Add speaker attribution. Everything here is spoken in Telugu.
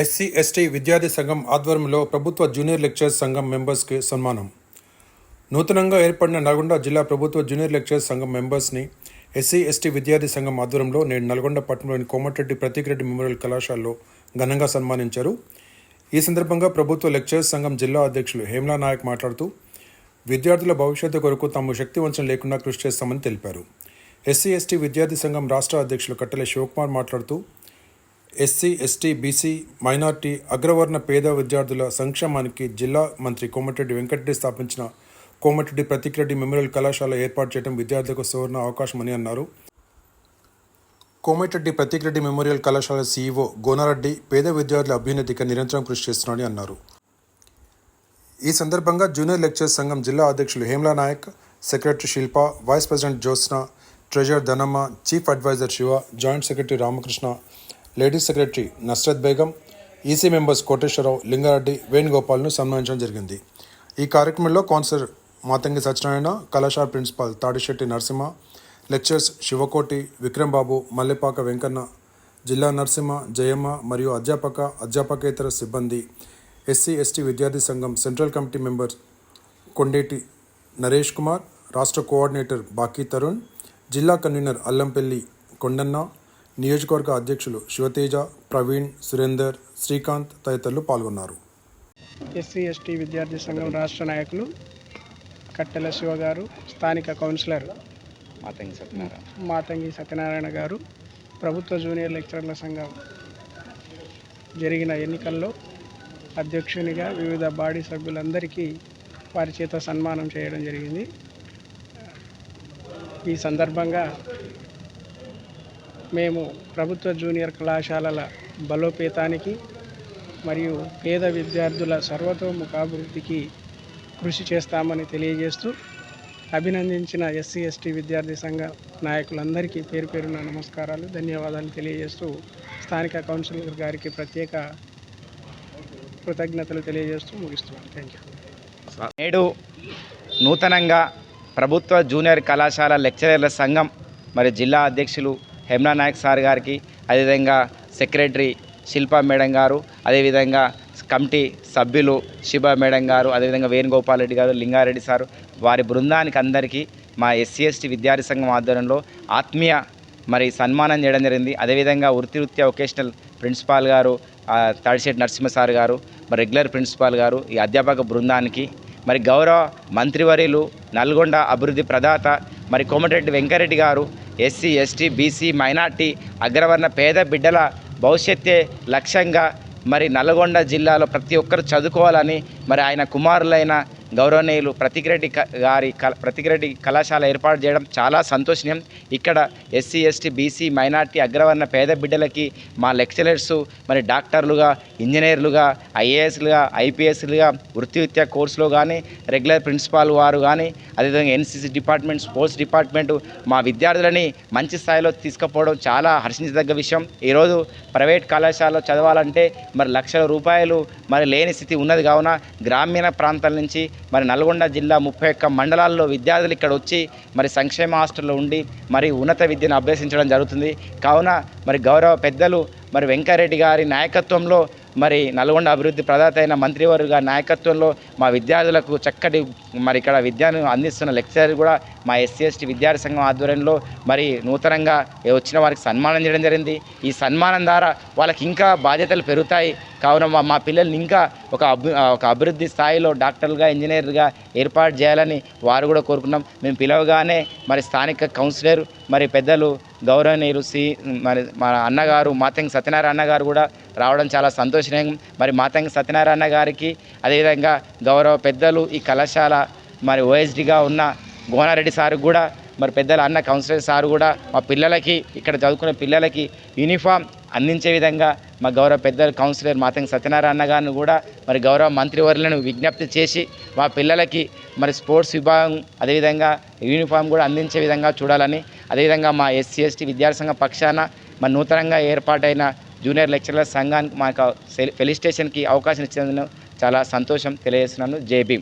Speaker 1: ఎస్సీ ఎస్టీ విద్యార్థి సంఘం ఆధ్వర్యంలో ప్రభుత్వ జూనియర్ లెక్చరర్స్ సంఘం మెంబర్స్కి సన్మానం. నూతనంగా ఏర్పడిన నల్గొండ జిల్లా ప్రభుత్వ జూనియర్ లెక్చరర్స్ సంఘం మెంబర్స్ని ఎస్సీ ఎస్టీ విద్యార్థి సంఘం ఆధ్వర్యంలో నేడు నల్గొండ పట్టణంలోని కోమటిరెడ్డి ప్రతీక్ రెడ్డి మెమోరియల్ కళాశాలలో ఘనంగా సన్మానించారు. ఈ సందర్భంగా ప్రభుత్వ లెక్చరర్స్ సంఘం జిల్లా అధ్యక్షులు హేమ్లా నాయక్ మాట్లాడుతూ విద్యార్థుల భవిష్యత్తు కొరకు తాము శక్తి వంచన లేకుండా కృషి చేస్తామని తెలిపారు. ఎస్సీ ఎస్టీ విద్యార్థి సంఘం రాష్ట్ర అధ్యక్షులు కట్టెల శివకుమార్ మాట్లాడుతూ ఎస్సీ ఎస్టీ బీసీ మైనార్టీ అగ్రవర్ణ పేద విద్యార్థుల సంక్షేమానికి జిల్లా మంత్రి కోమటిరెడ్డి వెంకటరెడ్డి స్థాపించిన కోమటిరెడ్డి ప్రతికరెడ్డి మెమోరియల్ కళాశాల ఏర్పాటు చేయడం విద్యార్థులకు సువర్ణ అవకాశమని అన్నారు. కోమటిరెడ్డి ప్రతిక్రెడ్డి మెమోరియల్ కళాశాల సీఈఓ గోనారెడ్డి పేద విద్యార్థుల అభ్యున్నతికి నిరంతరం కృషి చేస్తున్నారని అన్నారు. ఈ సందర్భంగా జూనియర్ లెక్చరర్ సంఘం జిల్లా అధ్యక్షులు Hemla Naik secretary Shilpa vice president Jyotsna treasurer Dhanamma chief adviser Shiva joint secretary Ramakrishna ladies secretary Nasrat Begum EC members Koteswararao Lingareddy వేణుగోపాల్ను సన్మానించడం జరిగింది. ఈ కార్యక్రమంలో కౌన్సిలర్ మాతంగి సత్యనారాయణ కళాశాల ప్రిన్సిపాల్ తాడిశెట్టి నరసింహ లెక్చర్స్ శివకోటి విక్రంబాబు మల్లెపాక వెంకన్న జిల్లా నరసింహ జయమ్మ మరియు అధ్యాపక అధ్యాపకేతర సిబ్బంది ఎస్సీ ఎస్టీ విద్యార్థి సంఘం central committee member Kondeti Naresh Kumar రాష్ట్ర కోఆర్డినేటర్ బాకీ తరుణ్ జిల్లా కన్వీనర్ అల్లంపల్లి కొండన్న నియోజకవర్గ అధ్యక్షులు శివతేజ ప్రవీణ్ సురేందర్ శ్రీకాంత్ తదితరులు పాల్గొన్నారు.
Speaker 2: ఎస్సీ ఎస్టీ విద్యార్థి సంఘం రాష్ట్ర నాయకులు కట్టెల శివ గారు స్థానిక కౌన్సిలర్
Speaker 3: మాతంగి సత్యనారాయణ.
Speaker 2: మాతంగి సత్యనారాయణ గారు ప్రభుత్వ జూనియర్ లెక్చరర్ల సంఘం జరిగిన ఎన్నికల్లో అధ్యక్షునిగా వివిధ బాడీ సభ్యులందరికీ వారి చేత సన్మానం చేయడం జరిగింది. ఈ సందర్భంగా మేము ప్రభుత్వ జూనియర్ కళాశాలల బలోపేతానికి మరియు పేద విద్యార్థుల సర్వతోముఖాభివృద్ధికి కృషి చేస్తామని తెలియజేస్తూ అభినందించిన ఎస్సీ ఎస్టీ విద్యార్థి సంఘ నాయకులందరికీ పేరు పేరున నమస్కారాలు ధన్యవాదాలు తెలియజేస్తూ స్థానిక కౌన్సిలర్ గారికి ప్రత్యేక కృతజ్ఞతలు తెలియజేస్తూ ముగిస్తున్నాను థ్యాంక్ యూ
Speaker 3: నేడు నూతనంగా ప్రభుత్వ జూనియర్ కళాశాల లెక్చరర్ల సంఘం మరి జిల్లా అధ్యక్షులు హెమ్నా నాయక్ సార్ గారికి అదేవిధంగా సెక్రటరీ శిల్పా మేడం గారు అదేవిధంగా కమిటీ సభ్యులు శివ మేడం గారు అదేవిధంగా వేణుగోపాల్ రెడ్డి గారు లింగారెడ్డి సారు వారి బృందానికి అందరికీ మా ఎస్సీ ఎస్టీ విద్యార్థి సంఘం ఆధ్వర్యంలో ఆత్మీయ మరి సన్మానం చేయడం జరిగింది. అదేవిధంగా వృత్తి వృత్యా వొకేషనల్ ప్రిన్సిపాల్ గారు ఆ, నరసింహ సార్ గారు మరి రెగ్యులర్ ప్రిన్సిపాల్ గారు ఈ అధ్యాపక బృందానికి మరి గౌరవ మంత్రివర్యులు నల్గొండ అభివృద్ధి ప్రదాత మరి కోమటిరెడ్డి వెంకరెడ్డి గారు ఎస్సీ ఎస్టీ బీసీ మైనార్టీ అగ్రవర్ణ పేద బిడ్డల భవిష్యత్తే లక్ష్యంగా మరి నల్గొండ జిల్లాలో ప్రతి ఒక్కరు చదువుకోవాలని మరి ఆయన కుమారులైన గౌరవనీయులు ప్రతికిరెడ్డి గారి క ప్రతికిరెడ్డి కళాశాల ఏర్పాటు చేయడం చాలా సంతోషనీయం. ఇక్కడ ఎస్సీ ఎస్టీ బీసీ మైనార్టీ అగ్రవర్ణ పేద బిడ్డలకి మా లెక్చరర్స్ మరి డాక్టర్లుగా ఇంజనీర్లుగా ఐఏఎస్లుగా ఐపీఎస్లుగా వృత్తివిద్యా కోర్సులో కానీ రెగ్యులర్ ప్రిన్సిపాల్ వారు కానీ అదేవిధంగా ఎన్సీసీ డిపార్ట్మెంట్ స్పోర్ట్స్ డిపార్ట్మెంట్ మా విద్యార్థులని మంచి స్థాయిలో తీసుకుపోవడం చాలా హర్షించదగ్గ విషయం. ఈరోజు ప్రైవేట్ కళాశాలలో చదవాలంటే మరి లక్షల రూపాయలు మరి లేని స్థితి ఉన్నది కావున గ్రామీణ ప్రాంతాల నుంచి మరి నల్గొండ జిల్లా ముప్పై ఒక్క మండలాల్లో విద్యార్థులు ఇక్కడ వచ్చి మరి సంక్షేమ హాస్టల్లో ఉండి మరి ఉన్నత విద్యను అభ్యసించడం జరుగుతుంది. కావున మరి గౌరవ పెద్దలు మరి వెంకారెడ్డి గారి నాయకత్వంలో మరి నల్గొండ అభివృద్ధి ప్రదాత అయిన మంత్రివర్గ నాయకత్వంలో మా విద్యార్థులకు చక్కటి మరి ఇక్కడ విద్యను అందిస్తున్న లెక్చరర్ కూడా మా ఎస్సీ ఎస్టీ విద్యార్థి సంఘం ఆధ్వర్యంలో మరి నూతనంగా వచ్చిన వారికి సన్మానం చేయడం జరిగింది. ఈ సన్మానం ద్వారా వాళ్ళకి ఇంకా బాధ్యతలు పెరుగుతాయి. కావున మా మా పిల్లల్ని ఇంకా ఒక అభి ఒక అభివృద్ధి స్థాయిలో డాక్టర్లుగా ఇంజనీర్గా ఏర్పాటు చేయాలని వారు కూడా కోరుకున్నాం. మేము పిలవగానే మరి స్థానిక కౌన్సిలర్ మరి పెద్దలు గౌరవనీయులు సి మరి మా అన్నగారు మాతంగి సత్యనారాయణ గారు కూడా రావడం చాలా సంతోషనీయం. మరి మాతంగి సత్యనారాయణ గారికి అదేవిధంగా గౌరవ పెద్దలు ఈ కళాశాల మరి ఓఎస్డిగా ఉన్న గోనారెడ్డి సార్ కూడా మరి పెద్దల అన్న కౌన్సిలర్ సార్ కూడా మా పిల్లలకి ఇక్కడ చదువుకునే పిల్లలకి యూనిఫామ్ అందించే విధంగా మా గౌరవ పెద్దల కౌన్సిలర్ మాతంగి సత్యనారాయణ గారిని కూడా మరి గౌరవ మంత్రివర్యులను విజ్ఞప్తి చేసి మా పిల్లలకి మరి స్పోర్ట్స్ విభాగం అదేవిధంగా యూనిఫామ్ కూడా అందించే విధంగా చూడాలని అదేవిధంగా మా ఎస్సీ ఎస్టీ విద్యార్థి సంఘ పక్షాన మరి నూతనంగా ఏర్పాటైన జూనియర్ లెక్చరర్ సంఘానికి మాకు ఫెలిస్టేషన్కి అవకాశం ఇచ్చినందుకు చాలా సంతోషం తెలియజేస్తున్నాను. జేబీ